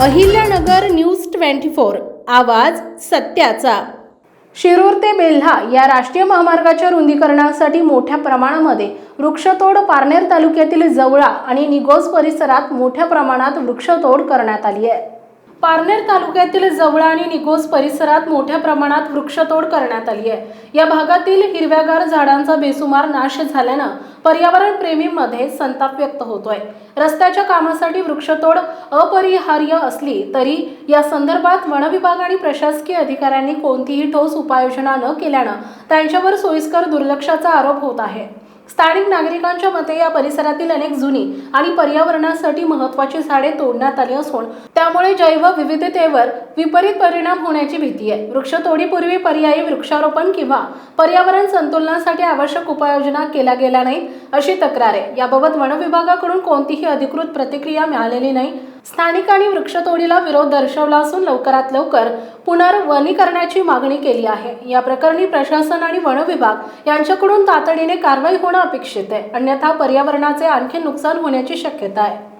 Ahilyanagar news twenty four आवाज सत्याचा. शिरूर ते बेल्हा या राष्ट्रीय महामार्गाच्या रुंदीकरणासाठी मोठ्या प्रमाणामध्ये वृक्षतोड पारनेर तालुक्यातील जवळा आणि निगोज परिसरात मोठ्या प्रमाणात वृक्षतोड करण्यात आली आहे. पारनेर तालुक्यातील जवळा आणि निगोज परिसरात मोठ्या प्रमाणात वृक्षतोड करण्यात आली आहे. या भागातील हिरव्यागार झाडांचा बेसुमार नाश झाल्यानं पर्यावरण प्रेमींमध्ये संताप व्यक्त होतोय. रस्त्याच्या कामासाठी वृक्षतोड अपरिहार्य असली तरी या संदर्भात वनविभाग आणि प्रशासकीय अधिकाऱ्यांनी कोणतीही ठोस उपाययोजना न केल्यानं त्यांच्यावर सोयीस्कर दुर्लक्षाचा आरोप होत आहे. स्थानिक नागरिकांच्या मते या परिसरातील अनेक जुनी आणि पर्यावरणासाठी महत्वाची झाडे तोडण्यात आली असून त्यामुळे जैव विविधतेवर विपरीत परिणाम होण्याची भीती आहे. वृक्षतोडीपूर्वी पर्यायी वृक्षारोपण किंवा पर्यावरण संतुलनासाठी आवश्यक उपाययोजना केल्या गेल्या नाहीत अशी तक्रार आहे. याबाबत वन विभागाकडून कोणतीही अधिकृत प्रतिक्रिया मिळालेली नाही. स्थानिकांनी वृक्षतोडीला विरोध दर्शवला असून लवकरात लवकर पुनर्वनीकरणाची मागणी केली आहे. या प्रकरणी प्रशासन आणि वन विभाग यांच्याकडून तातडीने कारवाई होणं अपेक्षित आहे. अन्यथा पर्यावरणाचे आणखी नुकसान होण्याची शक्यता आहे.